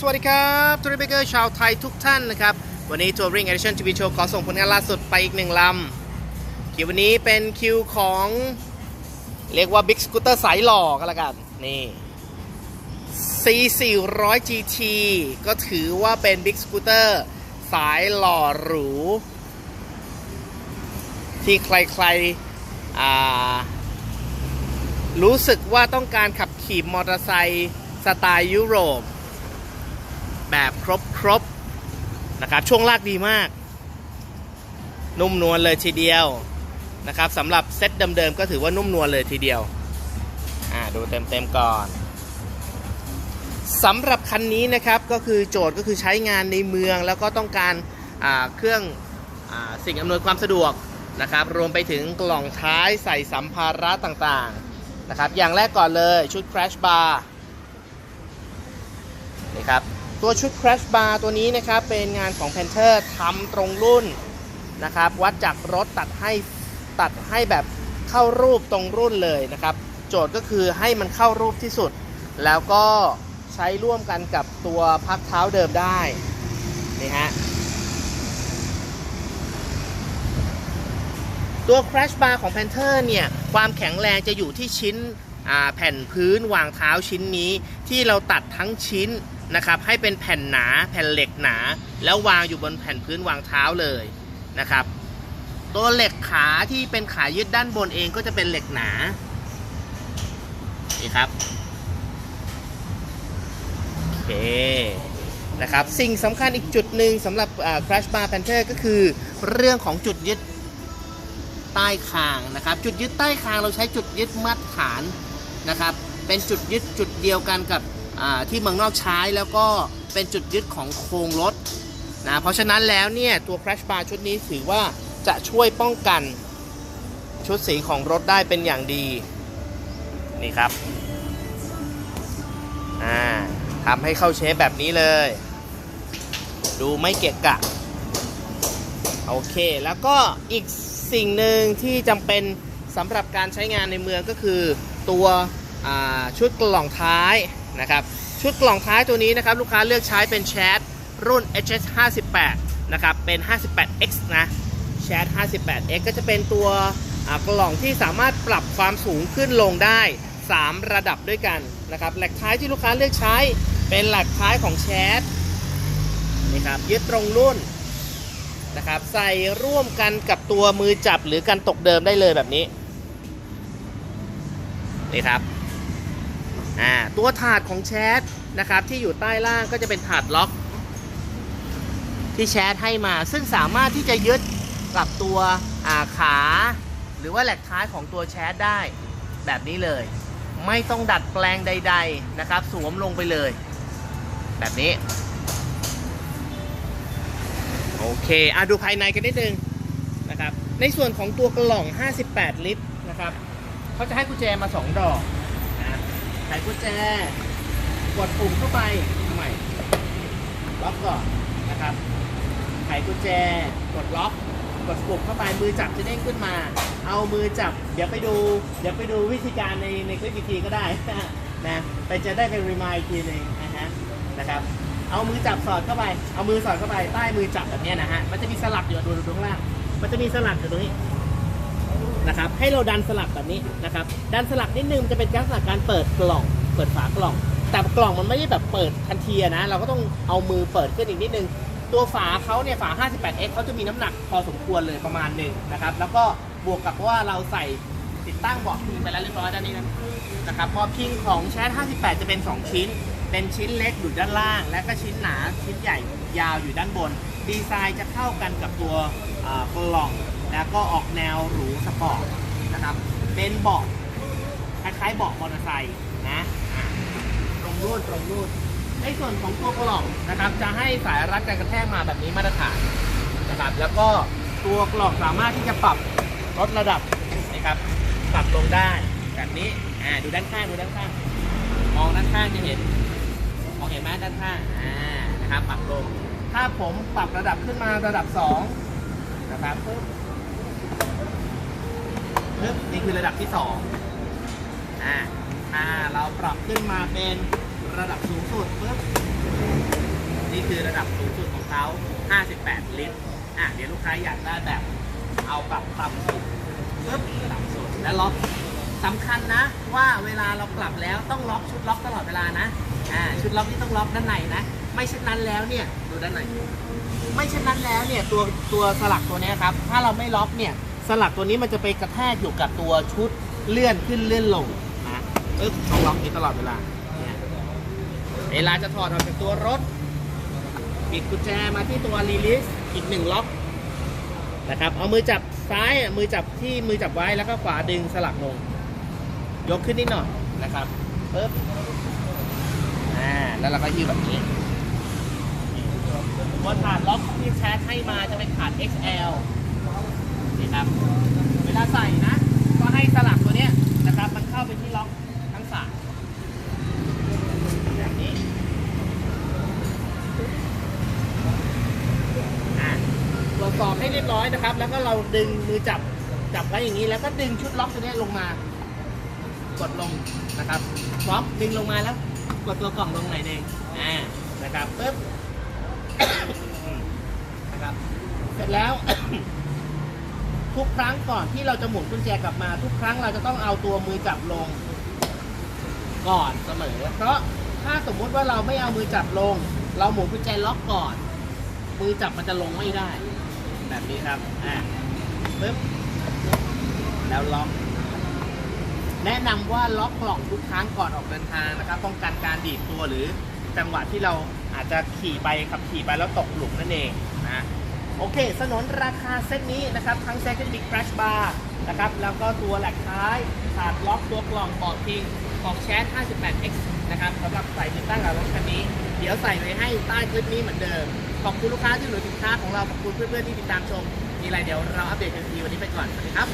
สวัสดีครับทัวริเบเกอร์ชาวไทยทุกท่านนะครับ วันนี้ Touring Edition TV Show ขอส่งผลงานล่าสุดไปอีกหนึ่งลำคิววันนี้เป็นคิวของ เรียกว่า Big Scooter สายหล่อก็แล้วกัน นี่ C400 GT ก็ถือว่าเป็น Big Scooter สายหล่อหรู ที่ใครๆรู้สึกว่าต้องการขับขี่มอเตอร์ไซค์สไตล์ยุโรป แบบครบครบๆนะครับ ช่วงลากดีมาก นุ่มนวลเลยทีเดียวนะครับสำหรับเซตเดิมๆก็ถือว่านุ่มนวลเลยทีเดียวอ่าดูเต็มๆก่อนสำหรับคันนี้นะครับก็คือโจทย์ก็คือใช้งานในเมืองแล้วก็ต้องการอ่าเครื่องอาสิ่งอำนวยความสะดวกนะครับ รวมไปถึงกล่องท้ายใส่สัมภาระต่างๆนะครับ อย่างแรกก่อนเลยชุด crash bar นี่ครับ ตัวชุด crash bar ตัวนี้นะครับเป็นงานของ Panther ทำตรงรุ่นนะครับวัดจากรถตัดให้ตัดให้แบบเข้ารูปตรงรุ่นเลยนะครับ โจทย์ก็คือให้มันเข้ารูปที่สุด แล้วก็ใช้ร่วมกันกับตัวพักเท้าเดิมได้นี่ฮะตัว crash bar ของ Panther เนี่ยความแข็งแรงจะอยู่ที่ชิ้นแผ่นพื้นวางเท้าชิ้นนี้ที่เราตัดทั้งชิ้น นะครับ ให้เป็นแผ่นหนาแผ่นเหล็กหนา แล้ววางอยู่บนแผ่นพื้นวางเท้าเลยนะครับ ตัวเหล็กขาที่เป็นขายึดด้านบนเองก็จะเป็นเหล็กหนานี่ครับโอเคนะครับสิ่งสำคัญอีกจุดหนึ่งสำหรับอ่า Crash Bar Panther ก็คือเรื่องของจุดยึดใต้คางนะครับ จุดยึดใต้คางเราใช้จุดยึดมัดฐานนะครับ เป็นจุดยึดจุดเดียวกันกับ ที่เมืองนอกใช้แล้วก็เป็นจุดยึดของโครงรถนะเพราะฉะนั้นแล้วเนี่ย ตัว crash bar ชุดนี้ถือว่าจะช่วยป้องกันชุดสีของรถได้เป็นอย่างดี นี่ครับอ่าทำให้เข้าเชฟแบบนี้เลย ดูไม่เกะกะ โอเค แล้วก็อีกสิ่งหนึ่งที่จำเป็นสำหรับการใช้งานในเมืองก็คือตัวชุดกล่องท้าย นะครับ ชุดกล่องท้ายตัวนี้นะครับลูกค้าเลือกใช้เป็นแชทรุ่น HS 58นะครับ เป็น 58X นะแชท 58X ก็จะเป็นตัวกล่องที่สามารถปรับความสูงขึ้นลงได้ 3 ระดับด้วยกันนะครับแหลกท้ายที่ลูกค้าเลือกใช้เป็นแหลกท้ายของแชทนี่ครับยึดตรงรุ่นนะครับใส่ร่วมกันกับตัวมือจับหรือการตกเดิมได้เลยแบบนี้นี่ครับ อ่าตัวถาดของแชทนะครับที่อยู่ใต้ล่างก็จะเป็นถาดล็อกที่แชทให้มา ซึ่งสามารถที่จะยึดกับตัวาขา หรือว่าแหลกท้ายของตัวแชทได้แบบนี้เลย ไม่ต้องดัดแปลงใด ๆนะครับ สวมลงไปเลย แบบนี้ โอเคอะดูภายในกันนิดนึงนะครับในส่วนของตัวกล่อง 58 ลิตรนะครับเขาจะให้กุญแจมา 2 ดอก ไขกุญแจ กดปุ่มเข้าไปทำไมล็อกก่อนนะครับ ไขกุญแจ กดล็อก กดปุ่มเข้าไป มือจับจะเด้งขึ้นมา เอามือจับ เดี๋ยวไปดู เดี๋ยวไปดูวิธีการในในคลิปอีกทีก็ได้นะ ไปจะได้เป็นรีมายอีกทีหนึงนะฮะ นะครับ เอามือจับสอดเข้าไป เอามือสอดเข้าไป ใต้มือจับแบบนี้นะฮะ มันจะมีสลักอยู่ดูดูตรงล่าง มันจะมีสลักอยู่ตรงนี้ นะครับให้เราดันสลักแบบนี้นะครับดันสลักนิดนึงมันจะเป็นลักษณะการเปิดกล่อง เปิดฝากล่อง แต่กล่องมันไม่ได้แบบเปิดทันทีนะ เราก็ต้องเอามือเปิดขึ้นอีกนิดนึง ตัวฝาเขาเนี่ยฝา 58x เขาจะมีน้ำหนักพอสมควรเลยประมาณหนึ่งนะครับแล้วก็บวกกับว่าเราใส่ติดตั้งเบาะพิงไปแล้วเรียบร้อยด้านนี้นะนะครับพอพิงของแชท58 จะเป็น 2 ชิ้น เป็นชิ้นเล็กอยู่ด้านล่าง และก็ชิ้นหนาชิ้นใหญ่ยาวอยู่ด้านบน ดีไซน์จะเข้ากันกับตัวกล่อง แล้วก็ออกแนวหรูสปอร์ตนะครับ เป็นเบาะคล้ายๆเบาะมอเตอร์ไซค์นะตรงรูดตรงรูดในส่วนของตัวกล่องนะครับ จะให้สายรัดการกระแทกมาแบบนี้มาตรฐานนะครับ แล้วก็ตัวกล่องสามารถที่จะปรับลดระดับนะครับ ปรับลงได้แบบนี้อ่าดูด้านข้างดูด้านข้างมองด้านข้างจะเห็นมองเห็นไหมด้านข้างอ่านะครับปรับลง ถ้าผมปรับระดับขึ้นมาระดับ2นะครับปึ๊บ ปึ๊บนี่คือระดับที่2อ่าอ่าเราปรับขึ้นมาเป็นระดับสูงสุดปึ๊บนี่คือระดับสูงสุดของเขา58 ลิตรอะเดี๋ยวลูกค้าอยากได้แบบเอาปรับต่ำสุดปึ๊บต่ำสุดและล็อกสำคัญนะว่าเวลาเรากลับแล้วต้องล็อกชุดล็อกตลอดเวลานะอ่าชุดล็อกนี่ต้องล็อกด้านในนะ ไม่เช่นนั้นแล้วเนี่ยดูด้านในไม่เช่นนั้นแล้วเนี่ยตัวตัวสลักตัวนี้ครับ ถ้าเราไม่ล็อกเนี่ย สลักตัวนี้มันจะไปกระแทกอยู่กับตัวชุดเลื่อนขึ้นเลื่อนลงนะเอ๊บต้องล็อกนี้ตลอดเวลาเนี่ยเวลาจะถอดออกจากตัวรถปิดกุญแจมาที่ตัวรีลิสอีกหนึ่งล็อกนะครับ เอามือจับซ้ายมือจับที่มือจับไว้แล้วก็ขวาดึงสลักลง ยกขึ้นนิดหน่อยนะครับปึ๊บอ่าแล้วเราก็ยืดแบบนี้บนถาดล็อกที่แชทให้มาจะเป็นถาด XL นี่ครับ เวลาใส่นะ ก็ให้สลักตัวเนี้ยนะครับ มันเข้าไปที่ล็อกทั้งสามแบบนี้อะตรวจสอบให้เรียบร้อยนะครับ แล้วก็เราดึงมือจับจับไว้อย่างนี้ แล้วก็ดึงชุดล็อกตัวเนี้ยลงมา กดลงนะครับพร้อมดึงลงมาแล้ว กดตัวกล่องลงหน่อยหนึงอ่านะครับปึ๊บนะครับ เสร็จแล้ว ครั้งก่อนที่เราจะหมุนกุญแจกลับมา ทุกครั้งเราจะต้องเอาตัวมือจับลง ก่อนเสมอ เพราะถ้าสมมุติว่าเราไม่เอามือจับลง เราหมุนกุญแจล็อกก่อน มือจับมันจะลงไม่ได้ แบบนี้ครับอ่าปึ๊บแล้วล็อกแนะนำว่าล็อกกล่องทุกครั้งก่อนออกเดินทางนะครับป้องกันการดีดตัวหรือจังหวะที่เราอาจจะขี่ไปขับขี่ไปแล้วตกหลุมนั่นเองนะ โอเค สนนราคาเซตนี้นะครับ ทั้ง Second Big Crash Bar นะครับ แล้วก็ตัวแหลกท้ายขาดล็อกตัวกล่องบอดพิงของแชท 58X นะครับสำหรับใส่ติดตั้งกับรถคันนี้ เดี๋ยวใส่ไว้ให้ใต้คลิปนี้เหมือนเดิม ขอบคุณลูกค้าที่หลือสินค้าของเรา ขอบคุณเพื่อนๆที่ติดตามชม มีอะไรเดี๋ยวเราอัปเดตกันทีวันนี้ไปก่อน สวัสดีครับ